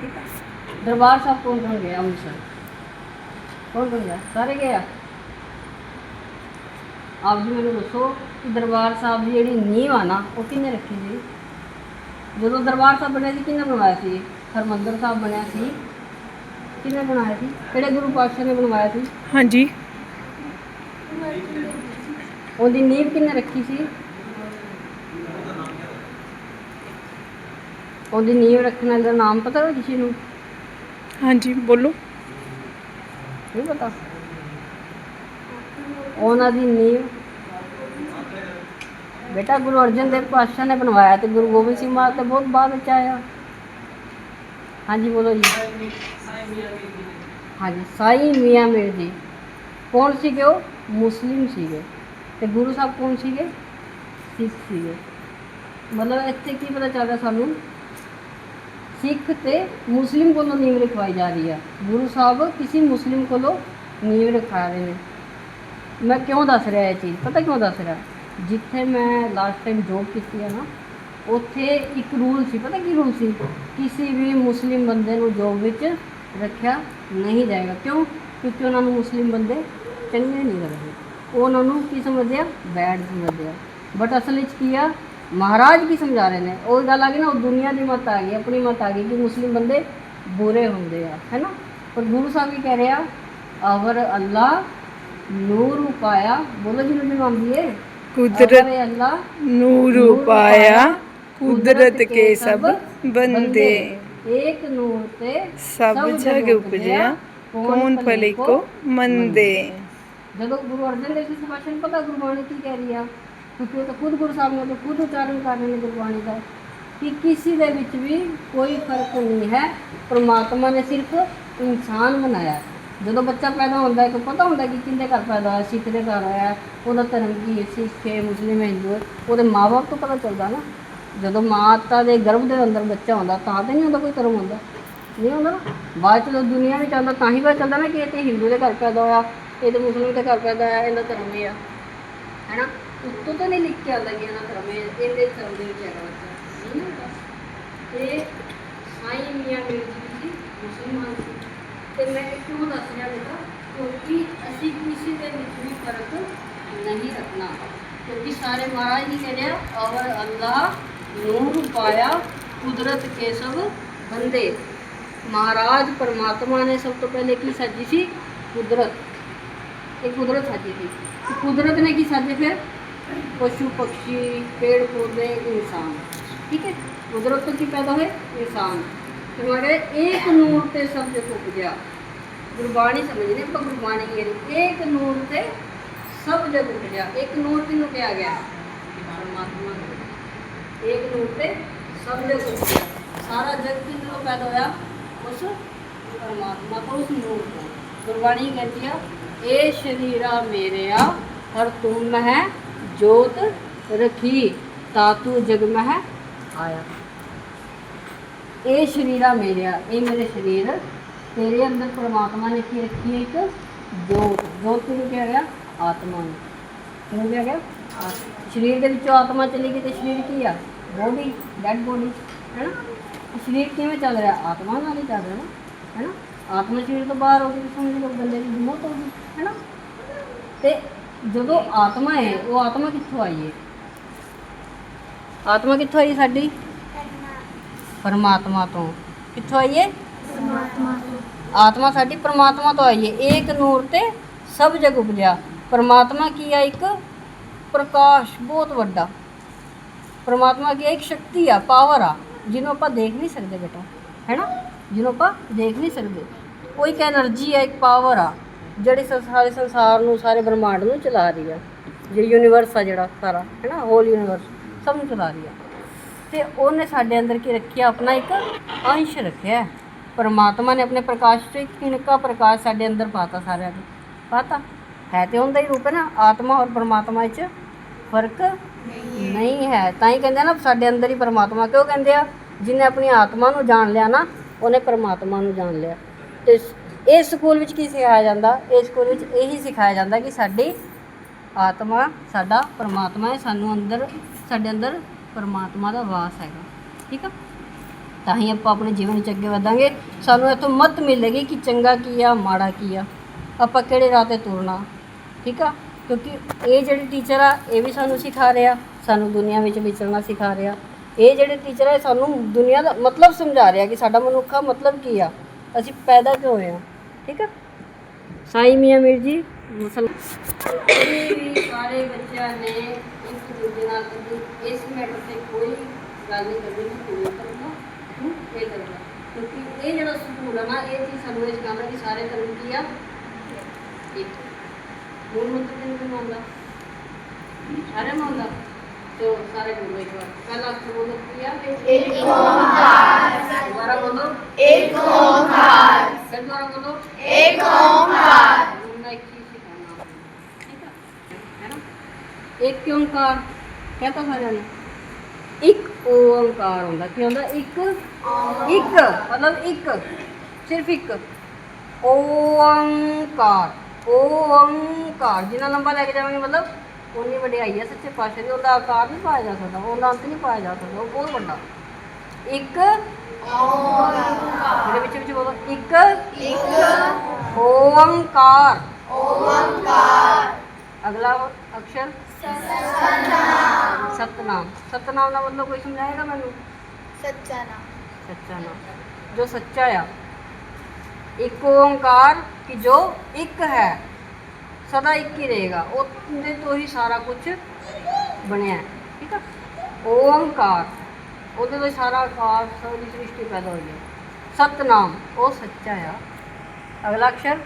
ਠੀਕ ਆ। ਦਰਬਾਰ ਸਾਹਿਬ ਕੌਣ ਕੌਣ ਗਿਆ ਅੰਮ੍ਰਿਤਸਰ? ਕੌਣ ਕੌਣ ਗਿਆ? ਸਾਰੇ ਗਏ ਆ? ਆਪ ਜੀ ਮੈਨੂੰ ਦੱਸੋ ਕਿ ਦਰਬਾਰ ਸਾਹਿਬ ਦੀ ਜਿਹੜੀ ਨੀਂਹ ਆ ਨਾ ਉਹ ਕਿਹਨੇ ਰੱਖੀ ਸੀ? ਜਦੋਂ ਦਰਬਾਰ ਸਾਹਿਬ ਬਣਿਆ ਸੀ ਕਿਹਨੇ ਬਣਵਾਇਆ ਸੀ? ਹਰਮੰਦਰ ਸਾਹਿਬ ਬਣਿਆ ਸੀ। ਕਿਹਨੇ ਬਣਾਇਆ ਸੀ? ਕਿਹੜੇ ਗੁਰੂ ਪਾਤਸ਼ਾਹ ਨੇ ਬਣਵਾਇਆ ਸੀ? ਹਾਂਜੀ। ਉਹਦੀ ਨੀਂਹ ਕਿਹਨੇ ਰੱਖੀ ਸੀ? ਉਹਦੀ ਨੀਂਹ ਰੱਖਣ ਵਾਲੇ ਦਾ ਨਾਮ ਪਤਾ ਹੈ ਕਿਸੇ ਨੂੰ? ਹਾਂਜੀ ਬੋਲੋ। ਨਹੀਂ ਪਤਾ। ਉਹਨਾਂ ਦੀ ਨੀਂਹ। ਬੇਟਾ ਗੁਰੂ ਅਰਜਨ ਦੇਵ ਪਾਤਸ਼ਾਹ ਨੇ ਬਣਵਾਇਆ ਤੇ ਗੁਰੂ ਗੋਬਿੰਦ ਸਿੰਘ ਮਹਾਰਾਜ ਤੇ ਬਹੁਤ ਬਾਅਦ ਵਿੱਚ ਆਇਆ। ਹਾਂਜੀ ਬੋਲੋ ਜੀ। ਹਾਂਜੀ ਸਾਈ ਮੀਆਂ ਮੀਰ ਜੀ। ਕੌਣ ਸੀਗੇ ਉਹ? ਮੁਸਲਿਮ ਸੀਗੇ। ਤੇ ਗੁਰੂ ਸਾਹਿਬ ਕੌਣ ਸੀਗੇ? ਸਿੱਖ ਸੀਗੇ। ਮਤਲਬ ਇੱਥੇ ਕੀ ਪਤਾ ਚੱਲਦਾ ਸਾਨੂੰ? ਸਿੱਖ ਤੇ ਮੁਸਲਿਮ ਕੋਲੋਂ ਨੀਂਹ ਰਖਵਾਈ ਜਾ ਰਹੀ ਹੈ ਗੁਰੂ ਸਾਹਿਬ ਕਿਸੇ ਮੁਸਲਿਮ ਕੋਲੋਂ ਨੀਂਹ ਰਖਾ ਰਹੇ ਨੇ। ਮੈਂ ਕਿਉਂ ਦੱਸ ਰਿਹਾ ਇਹ ਚੀਜ਼? ਪਤਾ ਕਿਉਂ ਦੱਸ ਰਿਹਾ? ਜਿੱਥੇ ਮੈਂ ਲਾਸਟ ਟਾਈਮ ਜੋਬ ਕੀਤੀ ਹੈ ਨਾ, ਉੱਥੇ ਇੱਕ ਰੂਲ ਸੀ। ਪਤਾ ਕੀ ਰੂਲ ਸੀ? ਕਿਸੇ ਵੀ ਮੁਸਲਿਮ ਬੰਦੇ ਨੂੰ ਜੋਬ ਵਿੱਚ ਰੱਖਿਆ ਨਹੀਂ ਜਾਏਗਾ। ਕਿਉਂ? ਕਿਉਂਕਿ ਉਹਨਾਂ ਨੂੰ ਮੁਸਲਿਮ ਬੰਦੇ ਚੰਗੇ ਨਹੀਂ ਲੱਗਦੇ। ਉਹਨਾਂ ਨੂੰ ਕੀ ਸਮਝਦੇ ਆ? ਬੈਡ ਸਮਝਦੇ ਆ। ਬਟ ਅਸਲ ਵਿੱਚ ਕੀ ਆ? ਮਹਾਰਾਜ ਕੀ ਸਮਝਾ ਰਹੇ ਨੇ। ਉਹ ਗੱਲ ਆ ਗਈ ਨਾ ਉਹ ਦੁਨੀਆ ਦੀ ਮਤ ਆ ਗਈ ਆਪਣੀ ਮਤ ਆ ਗਈ ਕਿ ਮੁਸਲਿਮ ਬੰਦੇ ਬੁਰੇ ਹੁੰਦੇ ਆ ਹੈ ਨਾ? ਪਰ ਗੁਰੂ ਸਾਹਿਬ ਕੀ ਕਹਿ ਰਹੇ ਅਵਰ ਅੱਲਾ ਨੂਰ ਉਪਾਇਆ। ਬੋਲੋ ਜੀ ਨੂੰ ਆਉਂਦੀ ਏ ਕੁਦਰਤ ਅੱਲਾ ਨੂਰ ਪਾਇਆ ਕੁਦਰਤ ਕੇ ਸਭ ਬੰਦੇ। ਏਕ ਨੂਰ ਤੇ ਸਭ ਜਗ ਉਪਜਿਆ। ਕੌਣ ਭਲੇ ਕੋ ਮੰਦੇ। ਜਦੋਂ ਗੁਰੂ ਅਰਜਨ ਦੇਵ ਜੀ ਦੇ ਭਾਸ਼ਣ ਪਤਾ ਗੁਰਬਾਣੀ ਕੀ ਕਹਿ ਰਹੀ ਆ? ਕਿਉਂਕਿ ਉਹ ਤਾਂ ਖੁਦ ਗੁਰੂ ਸਾਹਿਬ ਨੇ ਤਾਂ ਖੁਦ ਉਚਾਰਨ ਕਰ ਰਹੇ ਨੇ ਗੁਰਬਾਣੀ ਦਾ ਕਿ ਕਿਸੇ ਦੇ ਵਿੱਚ ਵੀ ਕੋਈ ਫ਼ਰਕ ਨਹੀਂ ਹੈ। ਪ੍ਰਮਾਤਮਾ ਨੇ ਸਿਰਫ ਇਨਸਾਨ ਬਣਾਇਆ ਜਦੋਂ ਬੱਚਾ ਪੈਦਾ ਹੁੰਦਾ ਹੈ ਤਾਂ ਪਤਾ ਹੁੰਦਾ ਕਿ ਕਿੰਦੇ ਘਰ ਪੈਦਾ ਹੋਇਆ, ਸਿੱਖ ਦੇ ਘਰ ਹੋਇਆ ਉਹਦਾ ਧਰਮ ਕੀ ਹੈ, ਸਿੱਖ ਹੈ, ਮੁਸਲਿਮ ਹੈ, ਹਿੰਦੂ ਹੈ, ਉਹਦੇ ਮਾਪੇ ਤੋਂ ਪਤਾ ਚੱਲਦਾ ਨਾ। ਜਦੋਂ ਮਾਤਾ ਦੇ ਗਰਭ ਦੇ ਅੰਦਰ ਬੱਚਾ ਹੁੰਦਾ ਤਾਂ ਤਾਂ ਨਹੀਂ ਹੁੰਦਾ ਕੋਈ ਧਰਮ ਹੁੰਦਾ। ਨਹੀਂ ਹੁੰਦਾ ਨਾ। ਬਾਅਦ ਚ ਜਦੋਂ ਦੁਨੀਆ ਵਿੱਚ ਆਉਂਦਾ, ਤਾਂ ਹੀ ਪਤਾ ਚੱਲਦਾ ਨਾ ਕਿ ਇਹ ਤੇ ਹਿੰਦੂ ਦੇ ਘਰ ਪੈਦਾ ਹੋਇਆ, ਇਹ ਤੇ ਮੁਸਲਿਮ ਦੇ ਘਰ ਪੈਦਾ ਹੋਇਆ, ਇਹਦਾ ਧਰਮ ਇਹ ਆ। ਹੈਨਾ ਉੱਤੋਂ ਤਾਂ ਨਹੀਂ ਲਿਖ ਕੇ ਆਉਂਦਾ ਕਿ ਇਹਦਾ ਧਰਮ ਇਹ ਇਹਦੇ ਧਰਮ ਦੇ ਵਿੱਚ ਹੈਗਾ ਬੱਚਾ। ਨਹੀਂ ਹੁੰਦਾ ਤੇ ਸਾਈ ਮੀਆਂ ਮੀਰ ਜੀ ਸੀ ਮੁਸਲਮਾਨ ਸੀ। ਤੇ ਮੈਂ ਕਿਉਂ ਦੱਸ ਰਿਹਾ ਬੇਟਾ? ਕਿਉਂਕਿ ਅਸੀਂ ਕਿਸੇ ਦੇ ਵਿੱਚ ਵੀ ਫ਼ਰਕ ਨਹੀਂ ਰੱਖਣਾ। ਕਿਉਂਕਿ ਸਾਰੇ ਮਹਾਰਾਜ ਜੀ ਕਹਿੰਦੇ ਆ, ਔਰ ਅੱਲਾਹ ਨੂਰ ਪਾਇਆ ਕੁਦਰਤ ਕੇ ਸਭ ਬੰਦੇ। ਮਹਾਰਾਜ ਪਰਮਾਤਮਾ ਨੇ ਸਭ ਤੋਂ ਪਹਿਲੇ ਕੀ ਸਾਜੀ ਸੀ? ਕੁਦਰਤ। ਇਹ ਕੁਦਰਤ ਸਾਜੀ ਸੀ। ਕੁਦਰਤ ਨੇ ਕੀ ਸਾਜੇ ਫਿਰ? ਪਸ਼ੂ ਪਕਸ਼ੀ ਪੇੜ ਪੌਦੇ ਇਨਸਾਨ। ਠੀਕ ਹੈ? ਕੁਦਰਤ ਤੋਂ ਕੀ ਪੈਦਾ ਹੋਏ? ਇਨਸਾਨ। ਤੇ ਮਾਰੇ ਇੱਕ ਨੂਰ ਤੇ ਸਭ ਜਗ ਉਪਜਿਆ ਗੁਰਬਾਣੀ ਸਮਝਦੇ ਆਪਾਂ ਗੁਰਬਾਣੀ ਇਹ ਇੱਕ ਨੂਰ ਤੇ ਸਭ ਜਗ ਉਪਜਿਆ ਇੱਕ ਨੂਰ ਕਿਹਨੂੰ ਕਿਹਾ ਗਿਆ? ਪਰਮਾਤਮਾ ਨੂੰ। ਇੱਕ ਨੂਰ ਤੇ ਸਭ ਜਗ ਉਪਜਿਆ ਸਾਰਾ ਜਗ ਕਿਹਨੂੰ ਪੈਦਾ ਹੋਇਆ? ਉਸ ਪਰਮਾਤਮਾ ਤੋਂ ਉਸ ਨੂਰ ਤੋਂ ਗੁਰਬਾਣੀ ਕਹਿੰਦੀ ਆ, ਇਹ ਸ਼ਰੀਰਾ ਮੇਰਿਆ, ਹਰ ਤੂੰ ਹੈ ਜੋਤ ਰਖੀ ਤਾਤੂ ਜਗ ਮਹਿ ਆਇਆ। ਇਹ ਸ਼ਰੀਰਾ ਮੇਰਿਆ, ਇਹ ਮੇਰੇ ਸ਼ਰੀਰ, ਤੇਰੇ ਅੰਦਰ ਪ੍ਰਮਾਤਮਾ ਨੇ ਕੀ ਰੱਖੀ ਹੈ ਇੱਕ? ਜੋਤ। ਜੋਤ ਨੂੰ ਕਿਹਾ ਗਿਆ? ਆਤਮਾ ਨੂੰ। ਕਿਹਾ ਗਿਆ? ਸਰੀਰ ਦੇ ਵਿੱਚੋਂ ਆਤਮਾ ਚਲੀ ਗਈ ਤੇ ਸਰੀਰ ਕੀ ਆ? ਬੋਡੀ, ਡੈਡ ਬੋਡੀ ਹੈ ਨਾ ਸਰੀਰ ਕਿਵੇਂ ਚੱਲ ਰਿਹਾ? ਆਤਮਾ ਨਾਲ ਹੀ ਚੱਲ ਰਿਹਾ ਹੈ ਨਾ ਆਤਮਾ ਸਰੀਰ ਤੋਂ ਬਾਹਰ ਹੋ ਗਈ, ਸਮਝ ਲਓ, ਬੰਦੇ ਦੀ ਮੌਤ ਹੋ ਗਈ ਹੈ ਨਾ ਤੇ ਜਦੋਂ ਆਤਮਾ ਹੈ, ਉਹ ਆਤਮਾ ਕਿੱਥੋਂ ਆਈ ਹੈ? ਆਤਮਾ ਕਿੱਥੋਂ ਆਈ ਸਾਡੀ? ਪਰਮਾਤਮਾ ਤੋਂ। ਕਿੱਥੋਂ ਆਈ ਹੈ? ਆਤਮਾ ਸਾਡੀ ਪਰਮਾਤਮਾ ਤੋਂ ਆਈ ਹੈ। ਏਕ ਨੂਰ ਤੇ ਸਭ ਜਗ ਉਪਜਿਆ ਪਰਮਾਤਮਾ ਕੀ ਆ ਇੱਕ? ਪ੍ਰਕਾਸ਼ ਬਹੁਤ ਵੱਡਾ। ਪਰਮਾਤਮਾ ਕੀ ਇੱਕ ਸ਼ਕਤੀ ਆ ਪਾਵਰ ਆ, ਜਿਹਨੂੰ ਆਪਾਂ ਦੇਖ ਨਹੀਂ ਸਕਦੇ ਬੇਟਾ। ਹੈਨਾ ਜਿਹਨੂੰ ਆਪਾਂ ਦੇਖ ਨਹੀਂ ਸਕਦੇ। ਉਹ ਇੱਕ એનર્ਜੀ ਆ, ਇੱਕ ਪਾਵਰ ਆ। ਜਿਹੜੀ ਸ- ਸਾਰੇ ਸੰਸਾਰ ਨੂੰ, ਸਾਰੇ ਬ੍ਰਹਮਾਂਡ ਨੂੰ ਚਲਾ ਰਹੀ ਆ। ਜੇ ਯੂਨੀਵਰਸ ਆ ਜਿਹੜਾ ਸਾਰਾ ਹੈ ਨਾ ਹੋਲ ਯੂਨੀਵਰਸ ਸਭ ਨੂੰ ਚਲਾ ਰਹੀ ਆ। ਤੇ ਉਹਨੇ ਸਾਡੇ ਅੰਦਰ ਕੀ ਰੱਖਿਆ? ਆਪਣਾ ਇੱਕ ਅੰਸ਼ ਰੱਖਿਆ। ਹੈ। ਪਰਮਾਤਮਾ ਨੇ ਆਪਣੇ ਪ੍ਰਕਾਸ਼ ਤੋਂ ਇੱਕ ਕਿਣਕਾ ਪ੍ਰਕਾਸ਼ ਸਾਡੇ ਅੰਦਰ ਪਾਤਾ ਸਾਰਿਆਂ ਨੂੰ ਪਾਤਾ? ਹੈ ਤੇ ਉਹਦਾ ਹੀ ਰੂਪ ਹੈ ਨਾ। ਆਤਮਾ ਔਰ ਪਰਮਾਤਮਾ ਵਿੱਚ ਫ਼ਰਕ ਨਹੀਂ ਹੈ। ਤਾਂ ਹੀ ਕਹਿੰਦੇ ਆ ਨਾ, ਸਾਡੇ ਅੰਦਰ ਹੀ ਪਰਮਾਤਮਾ ਕਿਉਂ ਕਹਿੰਦੇ ਆ? ਜਿਹਨੇ ਆਪਣੀ ਆਤਮਾ ਨੂੰ ਜਾਣ ਲਿਆ ਨਾ, ਉਹਨੇ ਪਰਮਾਤਮਾ ਨੂੰ ਜਾਣ ਲਿਆ। ਤੇ ਸ- ਇਸ ਸਕੂਲ ਵਿੱਚ ਕੀ ਸਿਖਾਇਆ ਜਾਂਦਾ? ਇਸ ਸਕੂਲ ਵਿੱਚ ਇਹੀ ਸਿਖਾਇਆ ਜਾਂਦਾ ਕਿ ਸਾਡੀ ਆਤਮਾ, ਸਾਡਾ ਪਰਮਾਤਮਾ ਹੈ, ਸਾਨੂੰ ਅੰਦਰ, ਸਾਡੇ ਅੰਦਰ ਪਰਮਾਤਮਾ ਦਾ ਵਾਸ ਹੈਗਾ। ਠੀਕ ਆ? ਤਾਂ ਹੀ ਆਪਾਂ ਆਪਣੇ ਜੀਵਨ 'ਚ ਅੱਗੇ ਵਧਾਂਗੇ। ਸਾਨੂੰ ਇਥੋਂ ਮਤ ਮਿਲੇਗੀ ਕਿ ਚੰਗਾ ਕੀ ਆ, ਮਾੜਾ ਕੀ ਆ। ਆਪਾਂ ਕਿਹੜੇ ਰਾਹ ਤੇ ਤੁਰਨਾ? ਠੀਕ ਆ? ਕਿਉਂਕਿ ਇਹ ਜਿਹੜੇ ਟੀਚਰ ਆ, ਇਹ ਵੀ ਸਾਨੂੰ ਸਿਖਾ ਰਿਹਾ। ਸਾਨੂੰ ਦੁਨੀਆ ਵਿੱਚ ਵਿਚਰਨਾ ਸਿਖਾ ਰਿਹਾ। ਇਹ ਜਿਹੜੇ ਟੀਚਰ ਆ ਸਾਨੂੰ ਦੁਨੀਆ ਦਾ ਮਤਲਬ ਸਮਝਾ ਰਿਹਾ ਕਿ ਸਾਡਾ ਮਨੁੱਖਾ ਮਤਲਬ ਕੀ ਆ? ਅਸੀਂ ਪੈਦਾ ਕਿਉਂ ਹੋਏ ਆ? ਠੀਕ ਆ? ਸਾਈ ਮੀਆਂ ਮੀਰ ਜੀ, ਮੁਸਲ ਸਾਰੇ ਬੱਚਿਆਂ ਨੇ ਇੱਕ ਦੂਜੇ ਨਾਲ ਕਦੀ ਇਸ ਮੈਟਰ ਤੇ ਕੋਈ ਗੱਲ ਨਹੀਂ ਕਰਨੀ ਕਿ ਕਰਨਾ ਇਹ ਕਰਨਾ ਕਿਉਂਕਿ ਇਹ ਜਿਹੜਾ ਸਕੂਲ ਆ ਨਾ, ਇਹ ਚੀਜ਼ ਸਾਨੂੰ ਇਹ ਸਿਖਾਉਂਦਾ ਕਿ ਸਾਰੇ ਧਰਮ ਕੀ ਆ। ਇੱਕ ਮੂਲ ਮੰਤਰ ਕਿੰਨੇ ਆਉਂਦਾ ਸਾਰੇ ਨੂੰ ਆਉਂਦਾ ਤੋ ਸਾਰੇ ਬੋਲੋ ਇੱਕ ਵਾਰ ਪਹਿਲਾ ਅਕਸ਼ਰ ਬੋਲੋ ਕੀ ਆ ਇੱਕ ਓੰਕਾਰ ਦੁਬਾਰਾ ਬੋਲੋ एक ओंकार ਫਿਰ ਦੁਬਾਰਾ ਬੋਲੋ एक ओंकार उनका एक चीज सिखाना ठीक है है ना एक ओंकार कहता सारे ने ਇੱਕ ਓੰਕਾਰ ਹੁੰਦਾ ਕੀ ਹੁੰਦਾ ਇੱਕ ਇੱਕ ਮਤਲਬ ਇੱਕ ਸਿਰਫ ਇੱਕ ਓੰਕਾਰ ਓੰਕਾਰ ਜਿੰਨਾ ਲੰਬਾ ਲੈ ਕੇ ਜਾਵਾਂਗੇ ਮਤਲਬ ਉਨੀ ਵਡਿਆਈ ਹੈ ਸੱਚੇ ਪਾਤਸ਼ਾਹ ਦੀ ਉਹਦਾ ਆਕਾਰ ਨਹੀਂ ਪਾਇਆ ਜਾ ਸਕਦਾ ਉਹਦਾ ਅੰਤ ਨਹੀਂ ਪਾਇਆ ਜਾ ਸਕਦਾ ਉਹ ਬਹੁਤ ਵੱਡਾ। ਇੱਕ ਉਹਦੇ ਵਿੱਚ ਵਿੱਚ ਬੋਲੋ ਇੱਕ ਇੱਕ ਓਮਕਾਰ। ਓਮਕਾਰ। ਅਗਲਾ ਅਕਸ਼ਰ। ਸਤਨਾਮ ਸਤਨਾਮ। ਸਤਨਾਮ ਦਾ ਮਤਲਬ ਕੋਈ ਸਮਝਾਏਗਾ ਮੈਨੂੰ? ਸੱਚਾ ਨਾਮ। ਸੱਚਾ ਨਾਮ। ਜੋ ਸੱਚਾ ਆ। ਇੱਕ ਓਮਕਾਰ ਕਿ ਜੋ ਇੱਕ ਹੈ। ਸਦਾ ਇੱਕ ਹੀ ਰਹੇਗਾ। ਉਹਦੇ ਤੋਂ ਹੀ ਸਾਰਾ ਕੁਝ ਬਣਿਆ ਠੀਕ ਆ? ਓੰਕਾਰ। ਉਹਦੇ ਤੋਂ ਹੀ ਸਾਰਾ ਆਕਾਰ ਸਾਰੀ ਸ੍ਰਿਸ਼ਟੀ ਪੈਦਾ ਹੋਈ ਹੈ। ਸਤਨਾਮ। ਉਹ ਸੱਚਾ ਆ। ਅਗਲਾ ਅਕਸ਼ਰ?